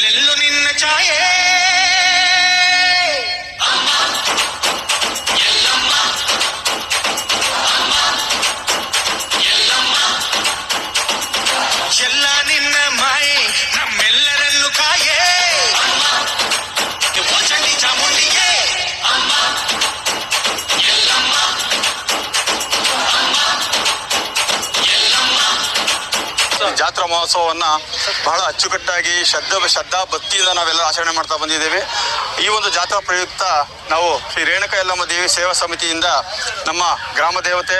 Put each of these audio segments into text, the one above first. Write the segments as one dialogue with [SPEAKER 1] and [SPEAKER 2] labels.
[SPEAKER 1] ಎಲ್ಲೆಲ್ಲೂ ನಿನ್ನ ಛಾಯೆ ಜಾತ್ರಾ ಮಹೋತ್ಸವವನ್ನ ಬಹಳ ಅಚ್ಚುಕಟ್ಟಾಗಿ ಶ್ರದ್ಧಾ ಶ್ರದ್ಧಾ ಭಕ್ತಿಯಿಂದ ನಾವೆಲ್ಲ ಆಚರಣೆ ಮಾಡ್ತಾ ಬಂದಿದ್ದೇವೆ. ಈ ಒಂದು ಜಾತ್ರಾ ಪ್ರಯುಕ್ತ ನಾವು ಶ್ರೀ ರೇಣುಕ ಯಲ್ಲಮ್ಮ ದೇವಿ ಸೇವಾ ಸಮಿತಿಯಿಂದ ನಮ್ಮ ಗ್ರಾಮ ದೇವತೆ,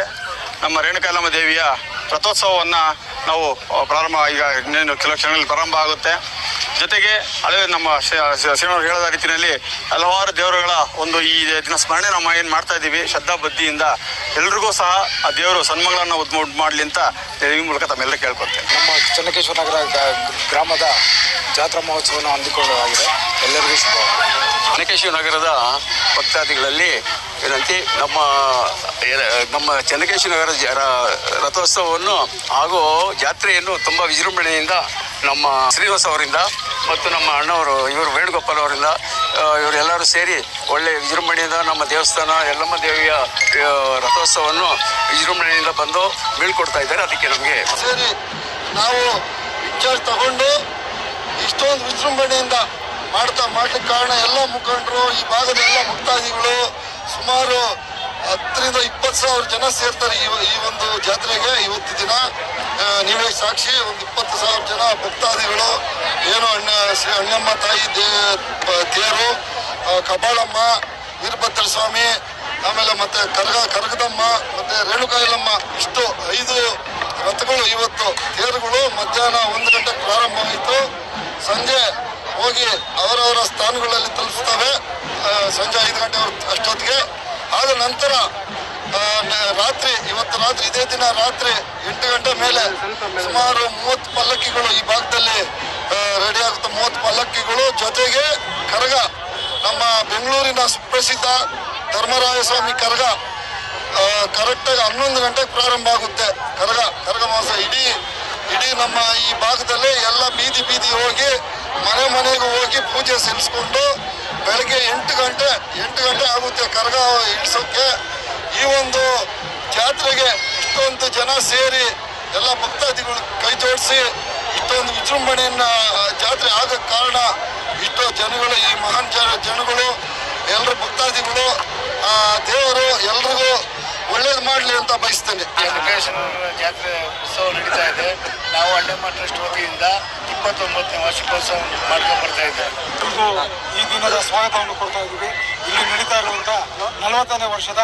[SPEAKER 1] ನಮ್ಮ ರೇಣುಕ ಯಲ್ಲಮ್ಮ ದೇವಿಯ ರಥೋತ್ಸವವನ್ನು ನಾವು ಪ್ರಾರಂಭ ಈಗ ಇನ್ನೇನು ಕೆಲವು ಕ್ಷಣಗಳಲ್ಲಿ ಪ್ರಾರಂಭ ಆಗುತ್ತೆ. ಜೊತೆಗೆ ಹಳೆ ನಮ್ಮ ಶ್ರೀನಿವಾಸ ಹೇಳದ ರೀತಿಯಲ್ಲಿ ಹಲವಾರು ದೇವರುಗಳ ಒಂದು ಈ ದಿನ ಸ್ಮರಣೆ ನಾವು ಏನು ಮಾಡ್ತಾ ಇದ್ದೀವಿ ಶ್ರದ್ಧಾ ಬದ್ಧಿಯಿಂದ ಎಲ್ರಿಗೂ ಸಹ ಆ ದೇವರು ಸನ್ಮಗಳನ್ನ ಉದ್ಮೋಡ್ ಮಾಡಲಿ ಅಂತ ಈ ಮೂಲಕ ತಮ್ಮೆಲ್ಲ ಕೇಳ್ಕೊತೇನೆ.
[SPEAKER 2] ನಮ್ಮ ಚನ್ನಕೇಶ್ವರ ನಗರ ಗ್ರಾಮದ ಜಾತ್ರಾ ಮಹೋತ್ಸವವನ್ನು ಹೊಂದಿಕೊಳ್ಳಲಾಗಿದೆ ಎಲ್ಲರಿಗೂ ಶುಭ.
[SPEAKER 3] ಚನ್ನಕೇಶ್ವರ ನಗರದ ಭಕ್ತಾದಿಗಳಲ್ಲಿ ಏನಂತೆ ನಮ್ಮ ನಮ್ಮ ಚನ್ನಕೇಶ್ವರ ನಗರ ಜ- ರ- ರಥೋತ್ಸವವನ್ನು ಹಾಗೂ ಜಾತ್ರೆಯನ್ನು ತುಂಬ ವಿಜೃಂಭಣೆಯಿಂದ ನಮ್ಮ ಶ್ರೀನಿವಾಸ್ ಅವರಿಂದ ಮತ್ತು ನಮ್ಮ ಅಣ್ಣವರು, ಇವರು ವೇಣುಗೋಪಾಲ್ ಅವರಿಂದ ಇವರೆಲ್ಲರೂ ಸೇರಿ ಒಳ್ಳೆ ವಿಜೃಂಭಣೆಯಿಂದ ನಮ್ಮ ದೇವಸ್ಥಾನ, ಯಲ್ಲಮ್ಮ ದೇವಿಯ ರಥೋತ್ಸವವನ್ನು ವಿಜೃಂಭಣೆಯಿಂದ ಬಂದು ಬೀಳ್ಕೊಡ್ತಾ ಇದ್ದಾರೆ. ಅದಕ್ಕೆ ನಮಗೆ
[SPEAKER 4] ಸೇರಿ ನಾವು ಪಿಕ್ಚರ್ ತಗೊಂಡು ಇಷ್ಟೊಂದು ವಿಜೃಂಭಣೆಯಿಂದ ಮಾಡ್ತಾ ಮಾಡ್ಲಿಕ್ಕೆ ಕಾರಣ ಎಲ್ಲ ಮುಖಂಡರು, ಈ ಭಾಗದ ಎಲ್ಲ ಭಕ್ತಾದಿಗಳು ಸುಮಾರು ಹತ್ತರಿಂದ ಇಪ್ಪತ್ತು ಸಾವಿರ ಜನ ಸೇರ್ತಾರೆ ಈ ಈ ಒಂದು ಜಾತ್ರೆಗೆ ಇವತ್ತು ದಿನ. ಸಾಕ್ಷಿ, ಒಂದು ಇಪ್ಪತ್ತು ಸಾವಿರ ಜನ ಭಕ್ತಾದಿಗಳು, ಏನು ಅಣ್ಣ, ಶ್ರೀ ಅಣ್ಣಮ್ಮ, ತಾಯಿ, ದೇ ತೇರು ಕಬಾಳಮ್ಮ, ವೀರಭದ್ರ ಸ್ವಾಮಿ, ಆಮೇಲೆ ಮತ್ತೆ ಕರಗ, ಕರಗದಮ್ಮ, ಮತ್ತೆ ರೇಣುಕಾಯಿಲಮ್ಮ, ಇಷ್ಟು ಐದು ರಥಗಳು ಇವತ್ತು ತೇರುಗಳು ಮಧ್ಯಾಹ್ನ ಒಂದು ಗಂಟೆಗೆ ಪ್ರಾರಂಭವಾಯಿತು ಸಂಜೆ ಹೋಗಿ ಅವರವರ ಸ್ಥಾನಗಳಲ್ಲಿ ತಲುಪುತ್ತವೆ ಸಂಜೆ ಐದು ಗಂಟೆ ಅಷ್ಟೊತ್ತಿಗೆ. ಆದ ನಂತರ ರಾತ್ರಿ, ಇವತ್ತು ರಾತ್ರಿ ಇದೇ ದಿನ ರಾತ್ರಿ ಎಂಟು ಗಂಟೆ ಮೇಲೆ ಸುಮಾರು ಮೂವತ್ತು ಪಲ್ಲಕ್ಕಿಗಳು ಈ ಭಾಗದಲ್ಲಿ ರೆಡಿ ಆಗುತ್ತೆ. ಮೂವತ್ತು ಪಲ್ಲಕ್ಕಿಗಳು ಜೊತೆಗೆ ಕರಗ, ನಮ್ಮ ಬೆಂಗಳೂರಿನ ಸುಪ್ರಸಿದ್ಧ ಧರ್ಮರಾಯ ಸ್ವಾಮಿ ಕರಗ ಕರೆಕ್ಟಾಗಿ ಹನ್ನೊಂದು ಗಂಟೆಗೆ ಪ್ರಾರಂಭ ಆಗುತ್ತೆ. ಕರಗ ಕರಗ ಮಾಸ ಇಡೀ ಇಡೀ ನಮ್ಮ ಈ ಭಾಗದಲ್ಲಿ ಎಲ್ಲ ಬೀದಿ ಬೀದಿ ಹೋಗಿ, ಮನೆ ಮನೆಗೂ ಹೋಗಿ ಪೂಜೆ ಸಲ್ಲಿಸ್ಕೊಂಡು ಬೆಳಗ್ಗೆ ಎಂಟು ಗಂಟೆ ಎಂಟು ಗಂಟೆ ಆಗುತ್ತೆ ಕರಗ ಇಳಿಸೋಕ್ಕೆ ಈ ಒಂದು ಜಾತ್ರೆಗೆ ಇಷ್ಟೊಂದು ಜನ ಸೇರಿ ಎಲ್ಲ ಭಕ್ತಾದಿಗಳು ಕೈ ಜೋಡಿಸಿ ಇಷ್ಟೊಂದು ವಿಜೃಂಭಣೆಯನ್ನ ಜಾತ್ರೆ ಆಗಕ್ಕೆ ಕಾರಣ ಇಷ್ಟೋ ಜನಗಳು ಈ ಮಹಾನ್ ಜನ ಜನಗಳು ಎಲ್ಲರ ಭಕ್ತಾದಿಗಳು ಆ ದೇವರು ಎಲ್ರಿಗೂ ಒಳ್ಳೇದು ಮಾಡಲಿ ಅಂತ ಬಯಸ್ತೇನೆ.
[SPEAKER 5] ಜಾತ್ರೆ ಉತ್ಸವ ನಡೀತಾ ಇದೆ. ನಾವು ಅಣ್ಣಮ್ಮ ಟ್ರಸ್ಟ್ ವತಿಯಿಂದ ಇಪ್ಪತ್ತೊಂಬತ್ತನೇ ವಾರ್ಷಿಕೋತ್ಸವ ಮಾಡ್ಕೊಂಡು ಬರ್ತಾ ಇದ್ದೇವೆ
[SPEAKER 2] ಈ ದಿನದ ಸ್ವಾಗತವನ್ನು ಕೊಡ್ತಾ ಇದ್ದೀವಿ. ಇಲ್ಲಿ ನಡೀತಾ ಇರುವಂತಹ ನಲವತ್ತನೇ ವರ್ಷದ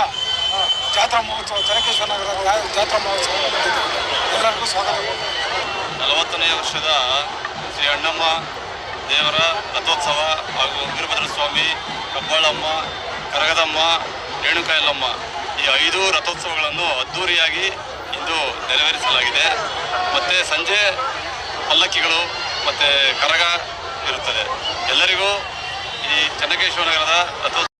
[SPEAKER 2] ಜಾತ್ರಾ ಮಹೋತ್ಸವ ಚನಕೇಶ್ವರ ನಗರದ ಜಾತ್ರಾ ಮಹೋತ್ಸವ ಎಲ್ಲರಿಗೂ ಸ್ವಾಗತ.
[SPEAKER 1] ನಲವತ್ತನೇ ವರ್ಷದ ಶ್ರೀ ಅಣ್ಣಮ್ಮ, ದೇವರ ರಥೋತ್ಸವ ಹಾಗೂ ವೀರಭದ್ರ ಸ್ವಾಮಿ, ಕಬ್ಬಾಳಮ್ಮ, ಕರಗದಮ್ಮ, ರೇಣುಕಾಯಲ್ಲಮ್ಮ ಈ ಐದು ರಥೋತ್ಸವಗಳನ್ನು ಅದ್ಧೂರಿಯಾಗಿ ಇಂದು ನೆರವೇರಿಸಲಾಗಿದೆ. ಮತ್ತು ಸಂಜೆ ಪಲ್ಲಕ್ಕಿಗಳು ಮತ್ತು ಕರಗ ಇರುತ್ತದೆ. ಎಲ್ಲರಿಗೂ ಈ ಚನ್ನಕೇಶ್ವರ ನಗರದ ರಥೋತ್ಸವ